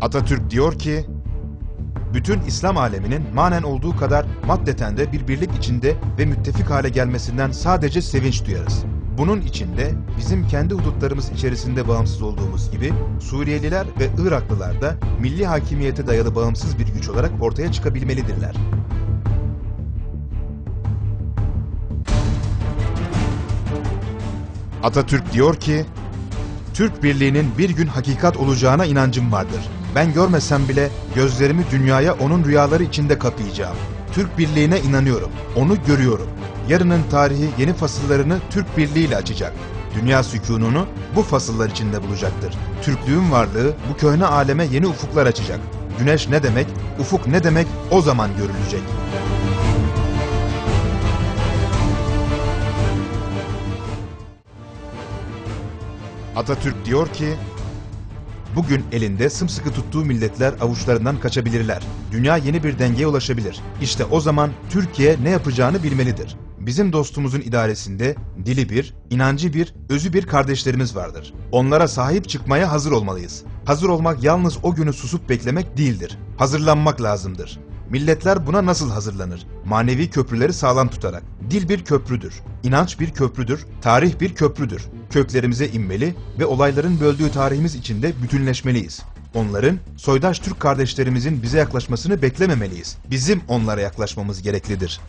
Atatürk diyor ki, bütün İslam aleminin manen olduğu kadar maddeten de bir birlik içinde ve müttefik hale gelmesinden sadece sevinç duyarız. Bunun içinde bizim kendi hudutlarımız içerisinde bağımsız olduğumuz gibi Suriyeliler ve Iraklılar da milli hakimiyete dayalı bağımsız bir güç olarak ortaya çıkabilmelidirler. Atatürk diyor ki, Türk birliğinin bir gün hakikat olacağına inancım vardır. Ben görmesem bile gözlerimi dünyaya onun rüyaları içinde kapayacağım. Türk birliğine inanıyorum. Onu görüyorum. Yarının tarihi yeni fasıllarını Türk birliği ile açacak. Dünya sükununu bu fasıllar içinde bulacaktır. Türklüğün varlığı bu köhne aleme yeni ufuklar açacak. Güneş ne demek, ufuk ne demek o zaman görülecek. Atatürk diyor ki, Bugün elinde sımsıkı tuttuğu milletler avuçlarından kaçabilirler. Dünya yeni bir dengeye ulaşabilir. İşte o zaman Türkiye ne yapacağını bilmelidir. Bizim dostumuzun idaresinde dili bir, inancı bir, özü bir kardeşlerimiz vardır. Onlara sahip çıkmaya hazır olmalıyız. Hazır olmak yalnız o günü susup beklemek değildir. Hazırlanmak lazımdır. Milletler buna nasıl hazırlanır? Manevi köprüleri sağlam tutarak. Dil bir köprüdür. İnanç bir köprüdür. Tarih bir köprüdür. Köklerimize inmeli ve olayların böldüğü tarihimiz içinde bütünleşmeliyiz. Onların, soydaş Türk kardeşlerimizin bize yaklaşmasını beklememeliyiz. Bizim onlara yaklaşmamız gereklidir.